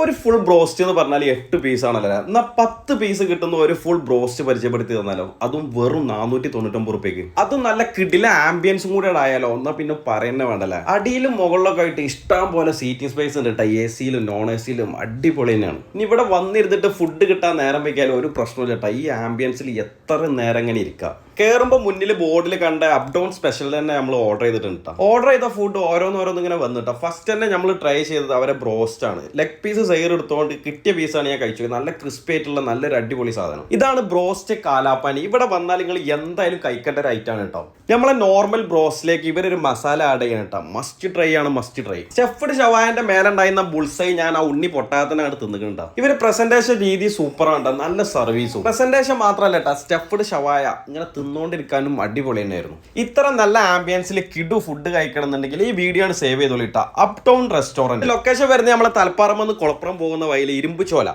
ഒരു full broast എന്ന് പറഞ്ഞാൽ എട്ട് പീസ് ആണല്ലോ എന്നാൽ പത്ത് പീസ് കിട്ടുന്ന ഒരു ഫുൾ ബ്രോസ്റ്റ് പരിചയപ്പെടുത്തി തന്നാലോ? അതും വെറും നാനൂറ്റി തൊണ്ണൂറ്റൊമ്പത് റുപ്യക്ക്. അതും നല്ല കിടില ആംബിയൻസും കൂടെ ആയാലോ? എന്നാ പിന്നെ പറയുന്നേ വേണ്ടല്ലേ? അടിയിലും മുകളിലൊക്കെ ആയിട്ട് ഇഷ്ടം പോലെ സീറ്റിംഗ് സ്പേസ് ഉണ്ട് കേട്ടോ. എ സിയിലും നോൺ എ സിയിലും അടിപൊളി തന്നെയാണ്. ഇനി ഇവിടെ വന്നിരുന്നിട്ട് ഫുഡ് കിട്ടാൻ നേരം വയ്ക്കാലും? ഒരു പ്രശ്നമില്ല കേട്ടോ. ഈ ആംബിയൻസിൽ എത്ര നേരം ഇങ്ങനെ ഇരിക്കാം. കയറുമ്പോൾ മുന്നിൽ ബോർഡിൽ കണ്ട അപ് ഡൗൺ സ്പെഷ്യൽ തന്നെ നമ്മൾ ഓർഡർ ചെയ്തിട്ടുണ്ട് ഓർഡർ ചെയ്ത ഫുഡ് ഓരോന്നോരോന്ന് ഇങ്ങനെ വന്നിട്ട് ഫസ്റ്റ് തന്നെ നമ്മൾ ട്രൈ ചെയ്തത് അവരെ ബ്രോസ്റ്റ് ആണ്. ലെഗ് പീസ് സൈർ എടുത്തുകൊണ്ട് കിട്ടിയ പീസാണ് ഞാൻ കഴിച്ചത്. നല്ല ക്രിസ്പി ആയിട്ടുള്ള നല്ലൊരു അടിപൊളി സാധനം. ഇതാണ് ബ്രോസ്റ്റ് കാലാപ്പാനി. ഇവിടെ വന്നാൽ നിങ്ങൾ എന്തായാലും കഴിക്കേണ്ട ഒരു ഐറ്റം ആണ് കേട്ടോ. നമ്മളെ നോർമൽ ബ്രോസ്റ്റിലേക്ക് ഇവരൊരു മസാല ആഡ് ചെയ്യണം കേട്ടോ. മസ്റ്റ് ട്രൈ ആണ് മസ്റ്റ് ട്രൈ ചെഫഡ് ഷവായന്റെ മേലുണ്ടായിരുന്ന ബുൾസൈ ഞാൻ ആ ഉണ്ണി പൊട്ടാത്തനാണ് തിന്നുന്നുണ്ടാവും ഇവർ പ്രസന്റേഷൻ രീതി സൂപ്പറാണ് നല്ല സർവീസും പ്രസന്റേഷൻ മാത്രമല്ല കേട്ടോ സ്റ്റഫ്ഡ് ഷവായ ഇങ്ങനെ തിന്നുകൊണ്ടിരിക്കാനും അടിപൊളി തന്നെയായിരുന്നു. ഇത്ര നല്ല ആംബിയൻസിൽ കിഡു ഫുഡ് കഴിക്കണം എന്നുണ്ടെങ്കിൽ ഈ വീഡിയോ ആണ് സേവ് ചെയ്തോളിട്ട അപ് ടൗൺ റെസ്റ്റോറന്റ് ലൊക്കേഷൻ വരുന്നത് നമ്മളെ തലപ്പാറമെന്ന് കുളപ്പുറം പോകുന്ന വഴിയിൽ ഇരുമ്പ് ചോല.